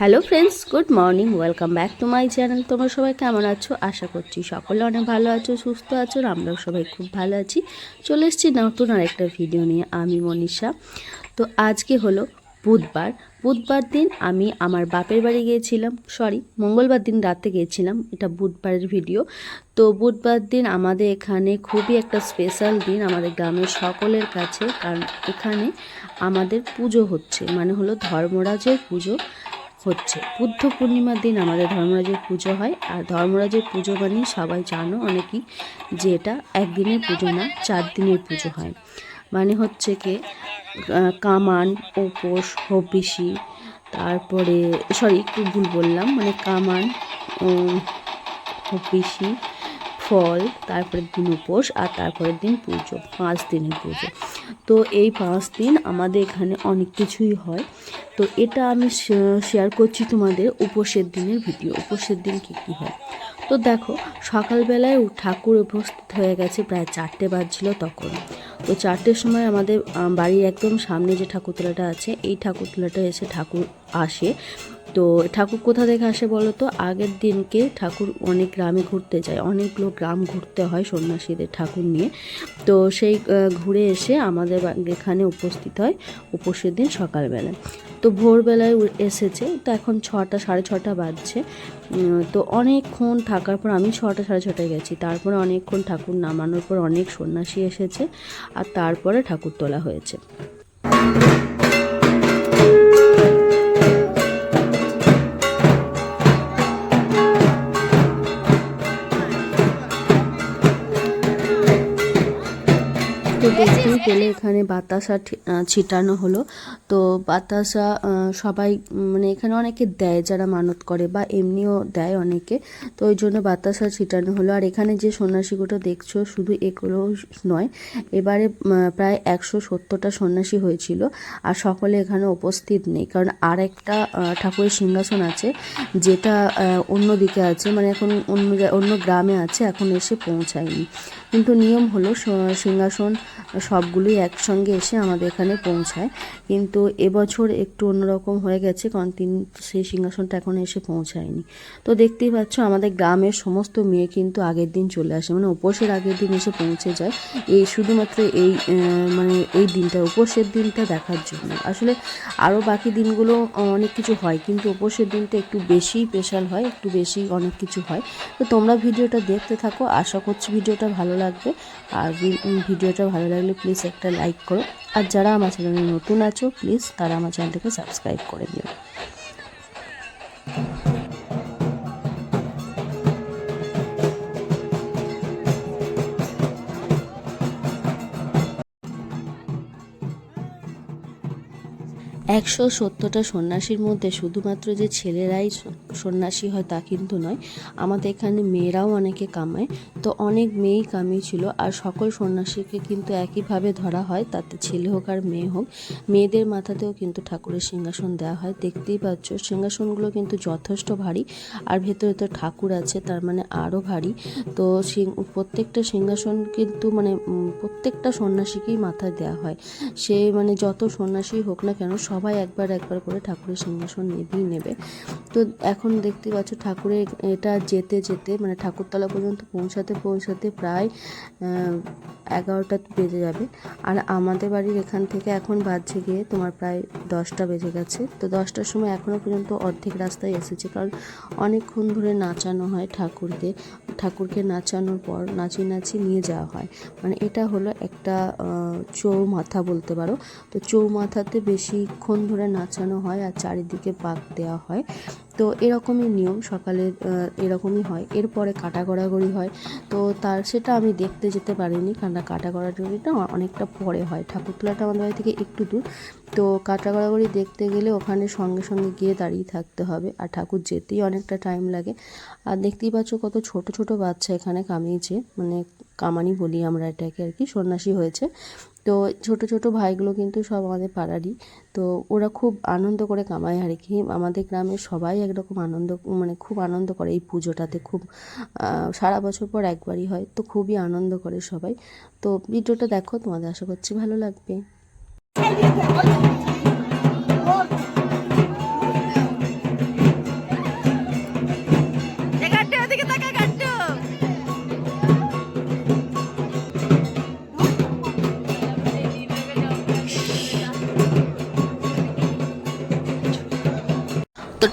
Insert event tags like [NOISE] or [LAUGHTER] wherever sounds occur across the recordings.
Hello friends good morning welcome back to my channel তোমরা সবাই কেমন আছো? আশা করছি সকলে অনেক ভালো আছো, সুস্থ আছো আমরাও সবাই খুব ভালো আছি। চলে এসেছি নতুন আর একটা ভিডিও নিয়ে, আমি মনীষা। তো আজকে হলো বুধবার। বুধবার দিন আমি আমার বাপের বাড়ি গিয়েছিলাম। সরি মঙ্গলবার দিন রাতে গিয়েছিলাম। এটা বুধবারের ভিডিও তো বুধবার দিন আমাদের এখানে খুবই একটা স্পেশাল দিন আমাদের গ্রামের সকলের কাছে। কারণ এখানে আমাদের পুজো হচ্ছে। মানে হলো ধর্মরাজের পুজো। হচ্ছে। বুদ্ধ পূর্ণিমার দিন আমাদের ধর্মরাজের পুজো হয়, আর ধর্মরাজের পুজো মানে সবাই জানো অনেকেই যে এটা একদিনের পুজো না, চার দিনের পুজো হয়। মানে হচ্ছে কি কামান, উপোস, হবিষি, তারপরে সরি একটু ভুল বললাম মানে কামান হবিষি, ফল, তারপরের দিন উপোস, আর তারপরের দিন পুজো, পাঁচ দিনের পুজো। তো এই পাঁচ দিন আমাদের এখানে অনেক কিছুই হয়। তো এটা আমি শেয়ার করছি তোমাদের উপোসের দিনের ভিডিও। উপোসের দিন কী কী হয়? তো দেখো, সকালবেলায় ঠাকুর উপস্থিত হয়ে গেছে প্রায় চারটে বাজছিল তখন। তো চারটের সময় আমাদের বাড়ির একদম সামনে যে ঠাকুরতলাটা আছে, এই ঠাকুরতলাটা এসে ঠাকুর আসে। তো ঠাকুর কোথা থেকে আসে বলো তো? আগের দিনকে ঠাকুর অনেক গ্রামে ঘুরতে যায়। অনেকগুলো গ্রাম ঘুরতে হয় সন্ন্যাসীদের ঠাকুর নিয়ে। তো সেই ঘুরে এসে আমাদের এখানে উপস্থিত হয় উপোসের দিন সকালবেলায়। তো ভোরবেলায় এসেছে। তো এখন ছটা, সাড়ে ছটা বাজছে। তো অনেকক্ষণ থাকার পর আমি ছটা, সাড়ে ছটায় গেছি। তারপরে অনেকক্ষণ ঠাকুর নামানোর পর অনেক সন্ন্যাসী এসেছে। আর তারপরে ঠাকুর তোলা হয়েছে। পেলে এখানে বাতাসা ছিটানো হলো। তো বাতাসা সবাই মানে এখানে অনেকে দেয় যারা মানত করে বা এমনিও দেয় অনেকে। তো ওই জন্য বাতাসা ছিটানো হলো। আর এখানে যে সন্ন্যাসীগুলো দেখছ শুধু এগুলো নয়, এবারে প্রায় একশো সত্তরটা সন্ন্যাসী হয়েছিল। আর সকলে এখানে উপস্থিত নেই। কারণ আর একটা ঠাকুরের সিংহাসন আছে, যেটা অন্য দিকে আছে। মানে এখন অন্য অন্য গ্রামে আছে, এখন এসে পৌঁছায়নি। কিন্তু নিয়ম হলো সিংহাসন সিংহাসন সবগুলোই একসঙ্গে এসে আমাদের এখানে পৌঁছায়। কিন্তু এবছর একটু অন্যরকম হয়ে গেছে, কারণ তিন, সেই সিংহাসনটা এখন এসে পৌঁছায়নি। তো দেখতেই পাচ্ছ, আমাদের গ্রামের সমস্ত মেয়ে কিন্তু আগের দিন চলে আসে। মানে উপোসের আগের দিন এসে পৌঁছে যায়। এই শুধুমাত্র এই মানে এই দিনটা, উপোসের দিনটা দেখার জন্য। আসলে আরও বাকি দিনগুলো অনেক কিছু হয়, কিন্তু উপোসের দিনটা একটু বেশি স্পেশাল হয়, একটু বেশি অনেক কিছু হয়। তো তোমরা ভিডিওটা দেখতে থাকো। আশা করছি ভিডিওটা ভালো লাগবে। আর ভিডিওটা ভালো লাগলে প্লিজ একটা লাইক করো। আর যারা আমার চ্যানেলে নতুন আছো প্লিজ তারা আমার চ্যানেলটাকে সাবস্ক্রাইব করে দিও। একশো সত্তরটা সন্ন্যাসীর মধ্যে শুধুমাত্র যে ছেলেরাই সন্ন্যাসী হয় তা কিন্তু নয়, আমাদের এখানে মেয়েরাও অনেকে কামায়। তো অনেক মেয়েই কামিয়েছিল আর সকল সন্ন্যাসীকে কিন্তু একইভাবে ধরা হয়, তাতে ছেলে হোক আর মেয়ে হোক। মেয়েদের মাথাতেও কিন্তু ঠাকুরের সিংহাসন দেওয়া হয়, দেখতেই পাচ্ছ। সিংহাসনগুলো কিন্তু যথেষ্ট ভারী আর ভেতরে তো ঠাকুর আছে, তার মানে আরও ভারী। তো প্রত্যেকটা সিংহাসন কিন্তু মানে প্রত্যেকটা সন্ন্যাসীকেই মাথায় দেওয়া হয়। সে মানে যত সন্ন্যাসী হোক না কেন, সবাই একবার একবার করে ঠাকুরের সিংহাসন নেবেই নেবে। তো এখন দেখতে পাচ্ছ ঠাকুরের এটা যেতে যেতে মানে ঠাকুরতলা পর্যন্ত পৌঁছাতে পৌঁছাতে প্রায় এগারোটা বেজে যাবে। আর আমাদের বাড়ির এখান থেকে এখন বাজছে গিয়ে তোমার প্রায় দশটা বেজে গেছে। তো দশটার সময় এখনও পর্যন্ত অর্ধেক রাস্তায় এসেছে। কারণ অনেকক্ষণ ধরে নাচানো হয় ঠাকুরকে। ঠাকুরকে নাচানোর পর নাচি নাচি নিয়ে যাওয়া হয়। মানে এটা হলো একটা আহ, চৌমাথা বলতে পারো। তো চৌমাথাতে বেশিক্ষণ ধরে নাচানো হয় আর চারিদিকে পাক দেওয়া হয়। তো এরকমই নিয়ম সকালে এরকমই হয়। এরপরে কাটা গড়াগড়ি হয়। তো তার, সেটা আমি দেখতে যেতে পারিনি কারণ কাটা গড়াগড়িটা অনেকটা পরে হয়। ঠাকুরতলাটা আমাদের বাড়ি থেকে একটু দূর। তো কাটা গড়াগড়ি দেখতে গেলে ওখানে সঙ্গে সঙ্গে গিয়ে দাঁড়িয়ে থাকতে হবে। আর ঠাকুর যেতেই অনেকটা টাইম লাগে। আর দেখতেই পাচ্ছ কত ছোট ছোট বাচ্চা এখানে কামিয়েছে। মানে কামানি বলি আমরা এটাকে আর কি, সন্ন্যাসী হয়েছে। তো ছোট ছোট ভাইগুলো কিন্তু সব আমাদের পাড়ারই। তো ওরা খুব আনন্দ করে কামায় আর কি। আমাদের গ্রামের সবাই একরকম আনন্দ মানে খুব আনন্দ করে এই পুজোটাতে। খুব সারা বছর পর একবারই হয়, তো খুবই আনন্দ করে সবাই। তো ভিডিওটা দেখো, তোমাদের আশা করছি ভালো লাগবে।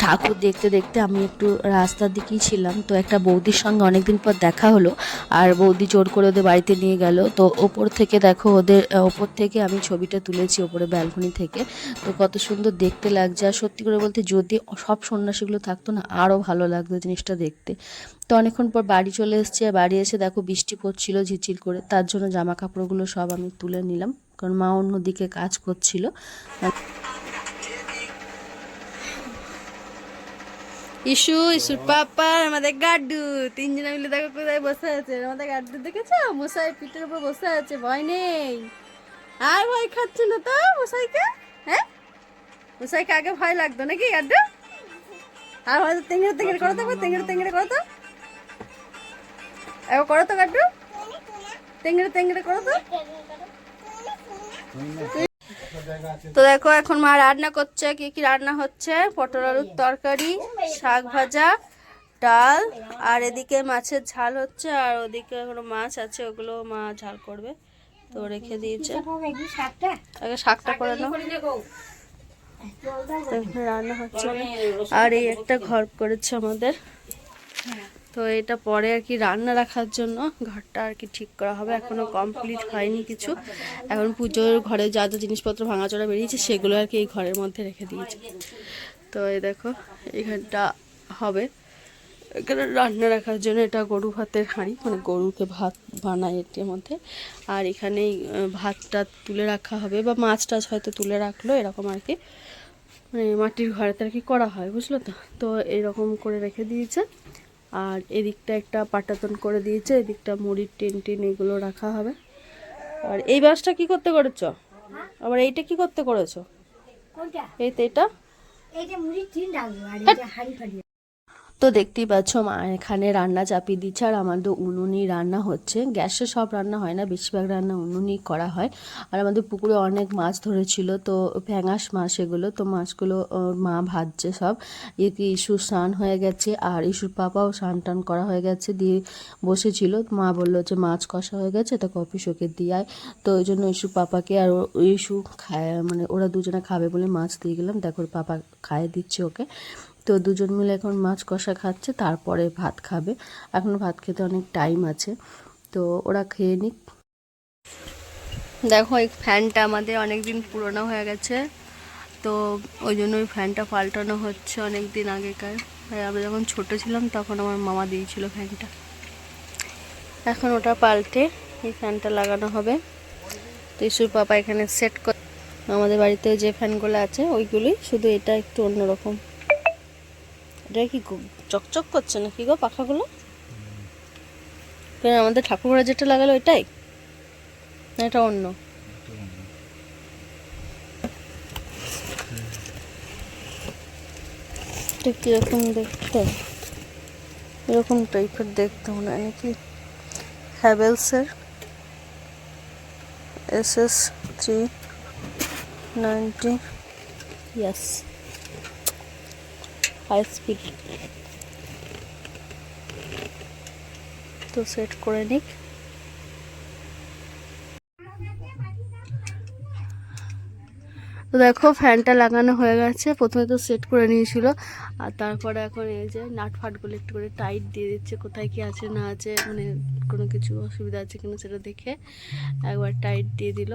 ঠাকুর দেখতে দেখতে আমি একটু রাস্তার দিকেই ছিলাম। তো একটা বৌদির সঙ্গে অনেকদিন পর দেখা হলো। আর বৌদি জোর করে ওদের বাড়িতে নিয়ে গেল। তো ওপর থেকে দেখো ওদের ওপর থেকে আমি ছবিটা তুলেছি ওপরে ব্যালকনি থেকে। তো কত সুন্দর দেখতে লাগছে। আর সত্যি করে বলতে যদি সব সন্ন্যাসীগুলো থাকতো না আরও ভালো লাগতো জিনিসটা দেখতে। তো অনেকক্ষণ পর বাড়ি চলে এসেছি। বাড়ি এসে দেখো বৃষ্টি পড়ছিল ঝিরঝির করে। তার জন্য জামা কাপড়গুলো সব আমি তুলে নিলাম। কারণ মা অন্যদিকে কাজ করছিল। ইস্যু ইস্যুর পাপা, আমাদের গাড্ডু। তিনজনে মিলে দেখো কোথায় বসে আছে। আমাদের গাড্ডু দেখেছ? মশাই পিঠের উপর বসে আছে, ভয় নেই। আর ভয় খাচ্ছে না তো মশাইকে? হ্যাঁ? মশাইকে আগে ভয় লাগতো নাকি গাড্ডু? আর হয়তো তেঙ্গড়ে তেঙ্গড়ে করো তো তেঙ্গড়ে তেঙ্গড়ে করো তো। একবার করো তো গাড্ডু। তেঙ্গড়ে তেঙ্গড়ে করো তো। তো দেখো এখন মা রান্না করছে কি কি রান্না হচ্ছে? পটল আলুর তরকারি শাক ভাজা ডাল আর এদিকে মাছের ঝাল হচ্ছে আর ওদিকে এখনও মাছ আছে ওগুলো মা ঝাল করবে। তো রেখে দিয়েছে। আগে শাকটা করে নাও। রান্না হচ্ছে। আর এই একটা ঘর করেছে আমাদের। তো এটা পরে আর কি রান্না রাখার জন্য ঘরটা আর কি ঠিক করা হবে। এখনও কমপ্লিট হয়নি কিছু। এখন পুজোর ঘরে যা যা জিনিসপত্র ভাঙাচোরা বেরিয়েছে সেগুলো আর কি এই ঘরের মধ্যে রেখে দিয়েছে। তো এই দেখো, এখানটা হবে। এখানে রান্না রাখার জন্য এটা গরু ভাতের হাঁড়ি মানে গরুকে ভাত বানায় এটির মধ্যে। আর এখানেই ভাতটা তুলে রাখা হবে বা মাছ টাছ হয়তো তুলে রাখল, এরকম আর কি। মানে মাটির ঘরেতে আর কি করা হয়, বুঝলো তো? তো এরকম করে রেখে দিয়েছে। আর এদিকটা একটা পাটাতন করে দিয়েছে এদিকটা মুড়ির টিন টিন এগুলো রাখা হবে। আর এই বাসটা কি করতে করেছ? আবার এইটা কি করতে করেছ? এই তো এটা। তো দেখতেই পাচ্ছ, মা এখানে রান্না চাপিয়ে দিচ্ছে আর আমাদের উনুনই রান্না হচ্ছে। গ্যাসে সব রান্না হয় না, বেশিরভাগ রান্না উনুনই করা হয়। আর আমাদের পুকুরে অনেক মাছ ধরেছিল, তো ফ্যাঙাস মাছ এগুলো, তো মাছগুলো মা ভাজছে সব। ইয়ে ইস্যু স্নান হয়ে গেছে আর ইস্যুর পাপাও স্নান টান করা হয়ে গেছে, দিয়ে বসেছিল। মা বলল যে মাছ কষা হয়ে গেছে, তা কফি শোকে দিয়ে তো ওই জন্য ইস্যু পাপাকে আর ইস্যু খায় মানে ওরা দুজনে খাবে বলে মাছ দিয়ে গেলাম। দেখো পাপা খাইয়ে দিচ্ছে ওকে। তো দুজন মিলে এখন মাছ কষা খাচ্ছে, তারপরে ভাত খাবে। এখনও ভাত খেতে অনেক টাইম আছে, তো ওরা খেয়ে নিক। দেখো, এই ফ্যানটা আমাদের অনেক দিন পুরনো হয়ে গেছে, তো ওই জন্য ওই ফ্যানটা পাল্টানো হচ্ছে অনেক দিন আগেকার আমরা যখন ছোট ছিলাম, তখন আমার মামা দিয়েছিল ফ্যানটা। এখন ওটা পাল্টে এই ফ্যানটা লাগানো হবে। তো ইসুর পাপা এখানে সেট করে আমাদের বাড়িতে যে ফ্যানগুলো আছে, ওইগুলোই শুধু এটা একটু অন্যরকম। এটা কি চকচক করছে নাকি গো পাখাগুলো? কেন আমাদের ঠাকুরঘরে যেটা লাগালো এটাই? এটা অন্য? এটা কীরকম দেখতে? এরকম টাইপের দেখতে মনে হয় নাকি? হ্যাভেলসের এস এস থ্রি নাইনটি ইয়াস হাই স্পিড তো সেট করে নিক। তো দেখো ফ্যানটা লাগানো হয়ে গেছে। প্রথমে তো সেট করে নিয়েছিল। আর তারপরে এখন এই যে নাট ফাটগুলো একটু করে টাইট দিয়ে দিচ্ছে। কোথায় কি আছে, না আছে মানে কোনো কিছু অসুবিধা আছে কিনা সেটা দেখে একবার টাইট দিয়ে দিল।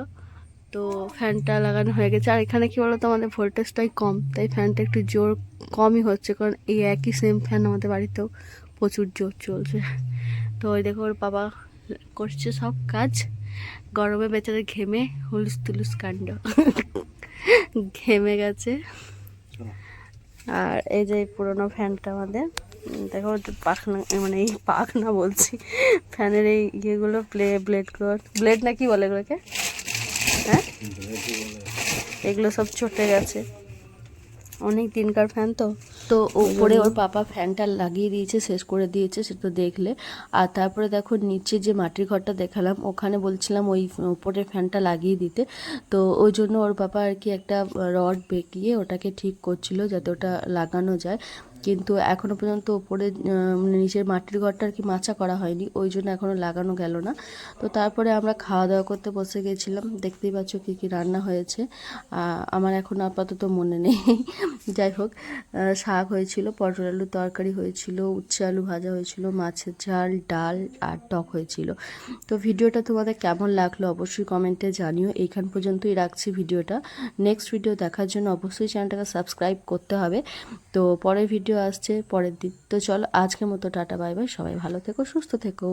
তো ফ্যানটা লাগানো হয়ে গেছে। আর এখানে কি বলতো, আমাদের ভোল্টেজটাই কম, তাই ফ্যানটা একটু জোর কমই হচ্ছে, কারণ এই একই সেম ফ্যান আমাদের বাড়িতেও প্রচুর জোর চলছে। তো ওই দেখো, ওর বাবা করছে সব কাজ। গরমে বেচারে ঘেমে হুলুস তুলুস কাণ্ড। ঘেমে গেছে। আর এই যে পুরোনো ফ্যানটা আমাদের দেখো পাখনা মানে এই পাখনা বলছি, ফ্যানের এই ইয়েগুলো প্লে ব্লেডগুলো ব্লেড না কি বলে এগুলোকে? হ্যাঁ? এগুলো সব চটে গেছে। অনেক দিনকার ফ্যান তো। তো উপরে ওর পাপা ফ্যানটা লাগিয়ে দিয়েছে, শেষ করে দিয়েছে সেটা দেখলে। আর তারপরে দেখো নিচে যে মাটির ঘরটা দেখালাম, ওখানে বলছিলাম ওই উপরে ফ্যানটা লাগিয়ে দিতে। তো ওই জন্য ওর পাপা আর কি একটা রড বেঁকিয়ে ওটাকে ঠিক করছিল যাতে ওটা লাগানো যায়। কিন্তু এখনও পর্যন্ত ওপরে মানে নিচের মাটির ঘরটা আর কি মাচা করা হয়নি, ওই জন্য এখনও লাগানো গেল না। তো তারপরে আমরা খাওয়া দাওয়া করতে বসে গেছিলাম, দেখতেই পাচ্ছ কী কী রান্না হয়েছে। আমার এখন আপাতত মনে নেই। [LAUGHS] যাই হোক শাক হয়েছিল, পটল আলু তরকারি হয়েছিল, উচ্ছে আলু ভাজা হয়েছিল, মাছের ঝাল, ডাল আর টক হয়েছিল। তো ভিডিওটা তোমাদের কেমন লাগল অবশ্যই কমেন্টে জানিও। এইখান পর্যন্তই রাখছি ভিডিওটা। নেক্সট ভিডিও দেখার জন্য অবশ্যই চ্যানেলটাকে সাবস্ক্রাইব করতে হবে। তো পরের ভিডিও আসছে পরের দিন। তো চলো আজকের মতো টাটা, বাই বাই, সবাই ভালো থেকো, সুস্থ থেকো।